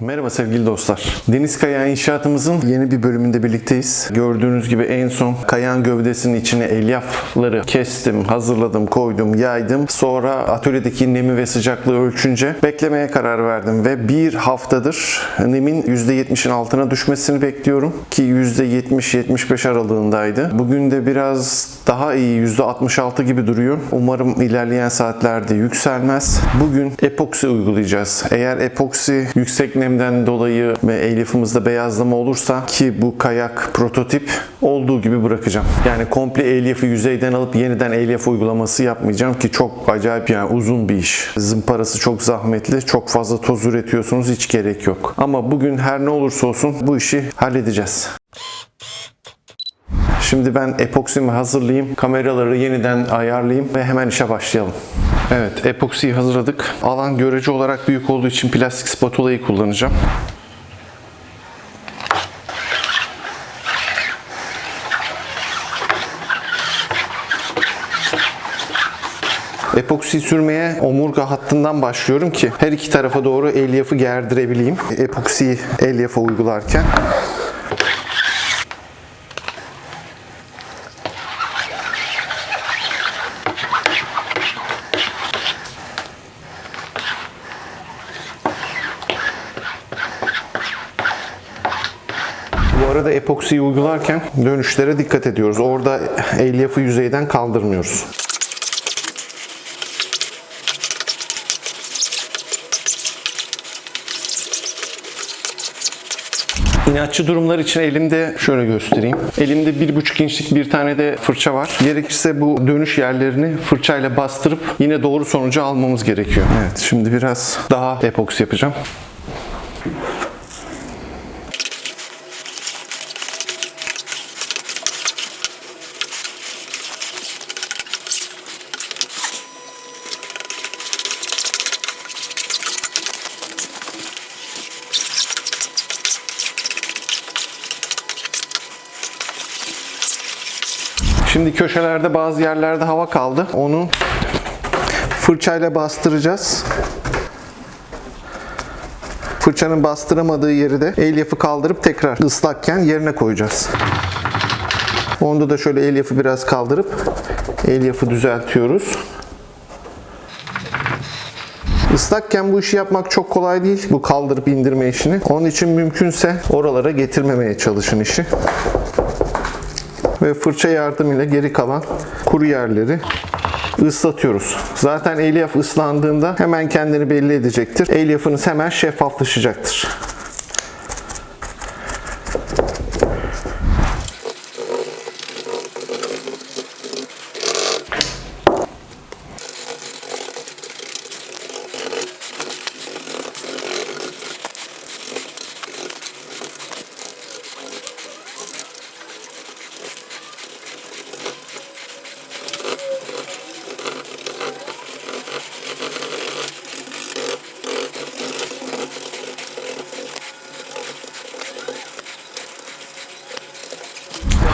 Merhaba sevgili dostlar. Deniz Kayağı İnşaatımızın yeni bir bölümünde birlikteyiz. Gördüğünüz gibi en son kayağın gövdesinin içine elyafları kestim, hazırladım, koydum, yaydım. Sonra atölyedeki nemi ve sıcaklığı ölçünce beklemeye karar verdim ve bir haftadır nemin %70'in altına düşmesini bekliyorum ki %70-75 aralığındaydı. Bugün de biraz daha iyi %66 gibi duruyor. Umarım ilerleyen saatlerde yükselmez. Bugün epoksi uygulayacağız. Eğer epoksi yüksek nemden dolayı elyafımızda beyazlama olursa ki bu kayak prototip olduğu gibi bırakacağım. Yani komple elyafı yüzeyden alıp yeniden elyaf uygulaması yapmayacağım ki çok acayip yani uzun bir iş. Zımparası çok zahmetli. Çok fazla toz üretiyorsunuz. Hiç gerek yok. Ama bugün her ne olursa olsun bu işi halledeceğiz. Şimdi ben epoksimi hazırlayayım. Kameraları yeniden ayarlayayım ve hemen işe başlayalım. Evet, epoksiyi hazırladık. Alan görece olarak büyük olduğu için plastik spatulayı kullanacağım. Epoksi sürmeye omurga hattından başlıyorum ki her iki tarafa doğru elyafı gerdirebileyim. Epoksiyi elyafa uygularken. Arada epoksiyi uygularken dönüşlere dikkat ediyoruz. Orada elyafı yüzeyden kaldırmıyoruz. İnatçı durumlar için elimde şöyle göstereyim. Elimde bir buçuk inçlik bir tane de fırça var. Gerekirse bu dönüş yerlerini fırçayla bastırıp yine doğru sonucu almamız gerekiyor. Evet şimdi biraz daha epoksi yapacağım. Şimdi köşelerde bazı yerlerde hava kaldı. Onu fırçayla bastıracağız. Fırçanın bastıramadığı yeri de elyafı kaldırıp tekrar ıslakken yerine koyacağız. Onda da şöyle elyafı biraz kaldırıp elyafı düzeltiyoruz. Islakken bu işi yapmak çok kolay değil. Bu kaldırıp indirme işini. Onun için mümkünse oralara getirmemeye çalışın işi ve fırça yardımıyla geri kalan kuru yerleri ıslatıyoruz. Zaten elyaf ıslandığında hemen kendini belli edecektir. Elyafınız hemen şeffaflaşacaktır.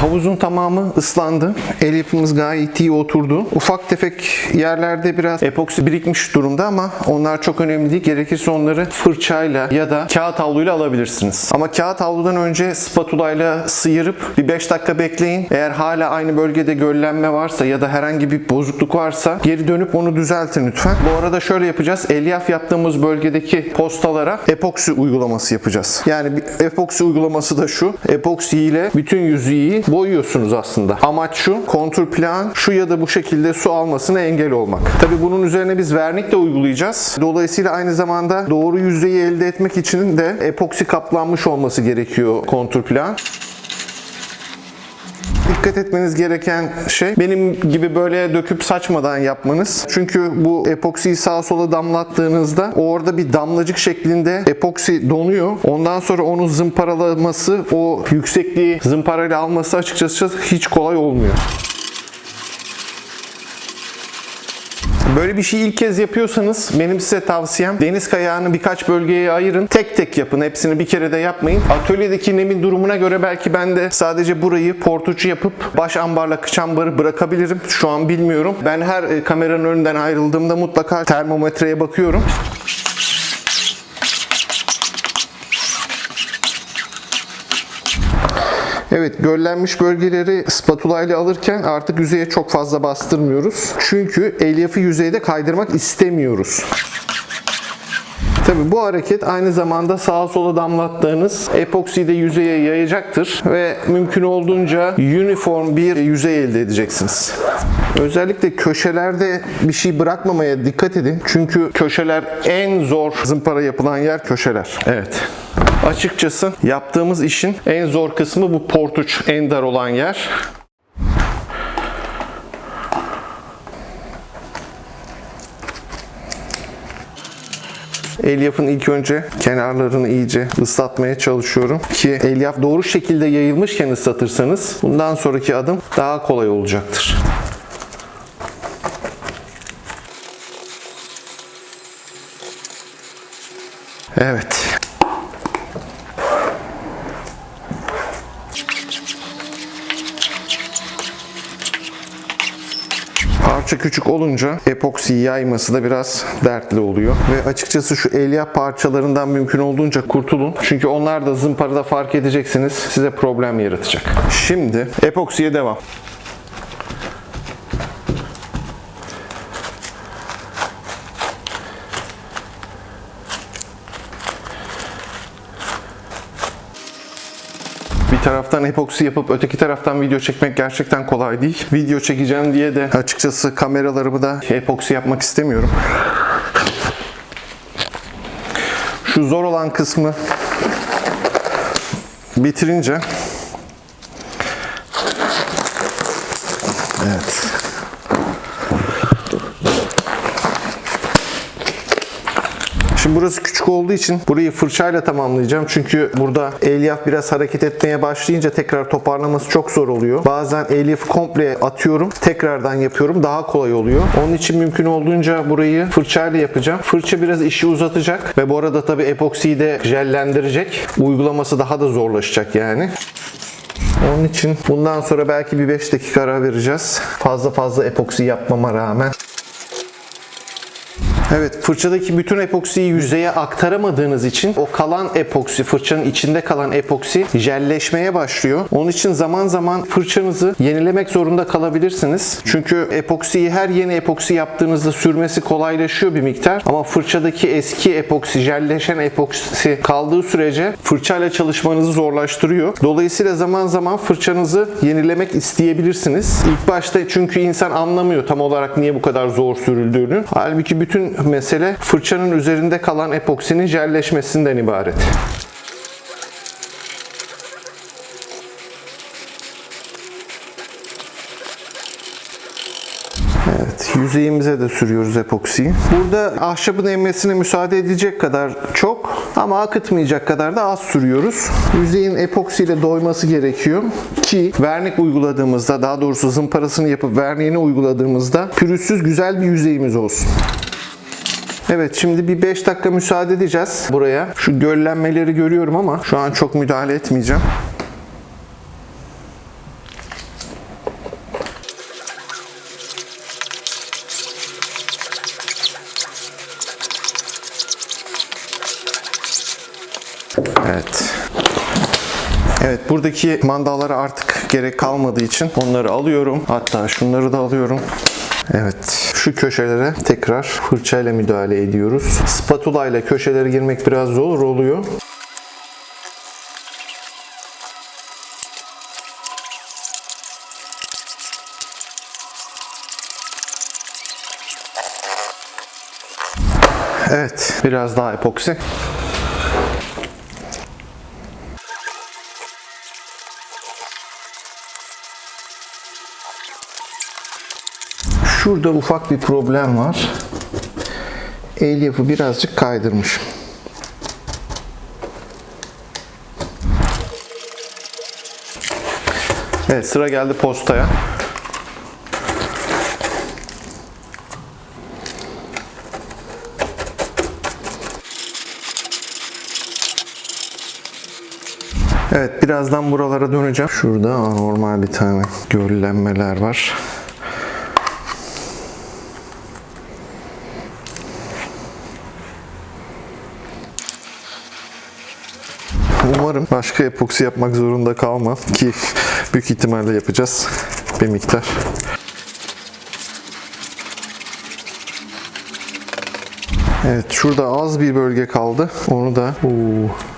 Havuzun tamamı ıslandı. Elyafımız gayet iyi oturdu. Ufak tefek yerlerde biraz epoksi birikmiş durumda ama onlar çok önemli değil. Gerekirse onları fırçayla ya da kağıt havluyla alabilirsiniz. Ama kağıt havludan önce spatulayla sıyırıp bir 5 dakika bekleyin. Eğer hala aynı bölgede göllenme varsa ya da herhangi bir bozukluk varsa geri dönüp onu düzeltin lütfen. Bu arada şöyle yapacağız. Elyaf yaptığımız bölgedeki postalara epoksi uygulaması yapacağız. Yani epoksi uygulaması da şu. Epoksi ile bütün yüzeyi boyuyorsunuz aslında. Amaç şu. Kontur plan şu ya da bu şekilde su almasına engel olmak. Tabi bunun üzerine biz vernik de uygulayacağız. Dolayısıyla aynı zamanda doğru yüzeyi elde etmek için de epoksi kaplanmış olması gerekiyor kontur plan. Dikkat etmeniz gereken şey benim gibi böyle döküp saçmadan yapmanız. Çünkü bu epoksiyi sağa sola damlattığınızda orada bir damlacık şeklinde epoksi donuyor. Ondan sonra onu zımparalaması, o yüksekliği zımparayla alması açıkçası hiç kolay olmuyor. Böyle bir şey ilk kez yapıyorsanız benim size tavsiyem deniz kayağını birkaç bölgeye ayırın. Tek tek yapın. Hepsini bir kere de yapmayın. Atölyedeki nemin durumuna göre belki ben de sadece burayı portuçu yapıp baş ambarla kıç ambarı bırakabilirim. Şu an bilmiyorum. Ben her e, kameranın önünden ayrıldığımda mutlaka termometreye bakıyorum. Evet göllenmiş bölgeleri spatula ile alırken artık yüzeye çok fazla bastırmıyoruz. Çünkü elyafı yüzeyde kaydırmak istemiyoruz. Tabii bu hareket aynı zamanda sağa sola damlattığınız epoksiyi de yüzeye yayacaktır ve mümkün olduğunca uniform bir yüzey elde edeceksiniz. Özellikle köşelerde bir şey bırakmamaya dikkat edin. Çünkü köşeler en zor zımpara yapılan yer köşeler. Evet. Açıkçası yaptığımız işin en zor kısmı bu portuç en dar olan yer. Elyafın ilk önce kenarlarını iyice ıslatmaya çalışıyorum ki elyaf doğru şekilde yayılmışken ıslatırsanız bundan sonraki adım daha kolay olacaktır. Evet. Küçük olunca epoksi yayması da biraz dertli oluyor. Ve açıkçası şu elyaf parçalarından mümkün olduğunca kurtulun. Çünkü onlar da zımparada fark edeceksiniz. Size problem yaratacak. Şimdi epoksiye devam. Taraftan epoksi yapıp öteki taraftan video çekmek gerçekten kolay değil. Video çekeceğim diye de açıkçası kameralarımı da epoksi yapmak istemiyorum. Şu zor olan kısmı bitirince Evet. Şimdi burası küçük olduğu için burayı fırçayla tamamlayacağım. Çünkü burada elyaf biraz hareket etmeye başlayınca tekrar toparlaması çok zor oluyor. Bazen elyafı komple atıyorum. Tekrardan yapıyorum. Daha kolay oluyor. Onun için mümkün olduğunca burayı fırçayla yapacağım. Fırça biraz işi uzatacak ve bu arada tabii epoksiyi de jellendirecek. Uygulaması daha da zorlaşacak yani. Onun için bundan sonra belki bir 5 dakika ara vereceğiz. Fazla fazla epoksi yapmama rağmen. Evet, fırçadaki bütün epoksiyi yüzeye aktaramadığınız için o kalan epoksi, fırçanın içinde kalan epoksi jelleşmeye başlıyor. Onun için zaman zaman fırçanızı yenilemek zorunda kalabilirsiniz. Çünkü epoksiyi her yeni epoksi yaptığınızda sürmesi kolaylaşıyor bir miktar. Ama fırçadaki eski epoksi, jelleşen epoksi kaldığı sürece fırçayla çalışmanızı zorlaştırıyor. Dolayısıyla zaman zaman fırçanızı yenilemek isteyebilirsiniz. İlk başta çünkü insan anlamıyor tam olarak niye bu kadar zor sürüldüğünü. Halbuki bütün mesele fırçanın üzerinde kalan epoksinin jelleşmesinden ibaret. Evet, yüzeyimize de sürüyoruz epoksiyi. Burada ahşabın emmesine müsaade edecek kadar çok ama akıtmayacak kadar da az sürüyoruz. Yüzeyin epoksiyle doyması gerekiyor ki vernik uyguladığımızda, daha doğrusu zımparasını yapıp verniğini uyguladığımızda pürüzsüz güzel bir yüzeyimiz olsun. Evet şimdi bir 5 dakika müsaade edeceğiz buraya. Şu göllenmeleri görüyorum ama şu an çok müdahale etmeyeceğim. Evet. Evet buradaki mandallara artık gerek kalmadığı için onları alıyorum. Hatta şunları da alıyorum. Evet. Şu köşelere tekrar fırçayla müdahale ediyoruz. Spatula ile köşelere girmek biraz zor oluyor. Evet, biraz daha epoksi. Şurada ufak bir problem var. Elyafı birazcık kaydırmış. Evet sıra geldi postaya. Evet birazdan buralara döneceğim. Şurada normal bir tane göllenmeler var. Umarım başka epoksi yapmak zorunda kalmam ki büyük ihtimalle yapacağız bir miktar. Evet şurada az bir bölge kaldı. Onu da Oo.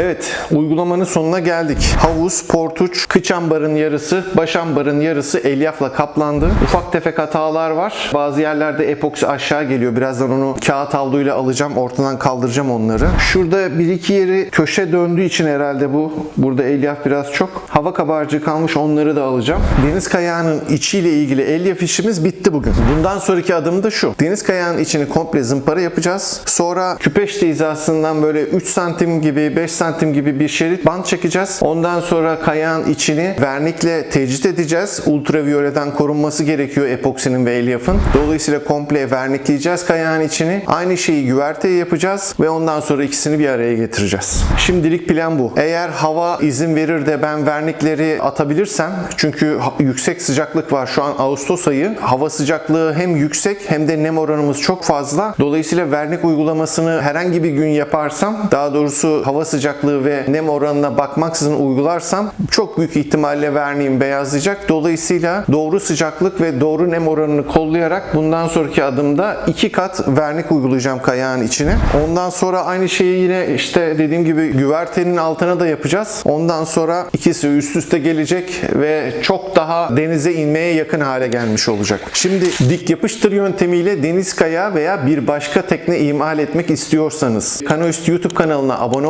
Evet, uygulamanın sonuna geldik. Havuz, portuç, kıç ambarın yarısı, baş ambarın yarısı elyafla kaplandı. Ufak tefek hatalar var. Bazı yerlerde epoksi aşağı geliyor. Birazdan onu kağıt havluyla alacağım, ortadan kaldıracağım onları. Şurada bir iki yeri köşe döndüğü için herhalde bu. Burada elyaf biraz çok. Hava kabarcığı kalmış, onları da alacağım. Deniz kayağının içiyle ilgili elyaf işimiz bitti bugün. Bundan sonraki adım da şu. Deniz kayağının içini komple zımpara yapacağız. Sonra küpeş hizasından böyle 3 santim gibi 5 santim gibi bir şerit bant çekeceğiz. Ondan sonra kayağın içini vernikle tecrit edeceğiz. Ultraviyoleden korunması gerekiyor epoksinin ve elyafın. Dolayısıyla komple vernikleyeceğiz kayağın içini. Aynı şeyi güverteye yapacağız ve ondan sonra ikisini bir araya getireceğiz. Şimdilik plan bu. Eğer hava izin verir de ben vernikleri atabilirsem çünkü yüksek sıcaklık var şu an Ağustos ayı. Hava sıcaklığı hem yüksek hem de nem oranımız çok fazla. Dolayısıyla vernik uygulamasını herhangi bir gün yaparsam daha doğrusu hava sıcaklığı ve nem oranına bakmaksızın uygularsam çok büyük ihtimalle verniğim beyazlayacak. Dolayısıyla doğru sıcaklık ve doğru nem oranını kollayarak bundan sonraki adımda iki kat vernik uygulayacağım kayağın içine. Ondan sonra aynı şeyi yine işte dediğim gibi güvertenin altına da yapacağız. Ondan sonra ikisi üst üste gelecek ve çok daha denize inmeye yakın hale gelmiş olacak. Şimdi dik yapıştır yöntemiyle deniz kayağı veya bir başka tekne imal etmek istiyorsanız Kanoist YouTube kanalına abone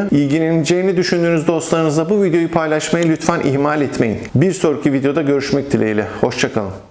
olmayı, ilgileneceğini düşündüğünüz dostlarınızla bu videoyu paylaşmayı lütfen ihmal etmeyin. Bir sonraki videoda görüşmek dileğiyle. Hoşçakalın.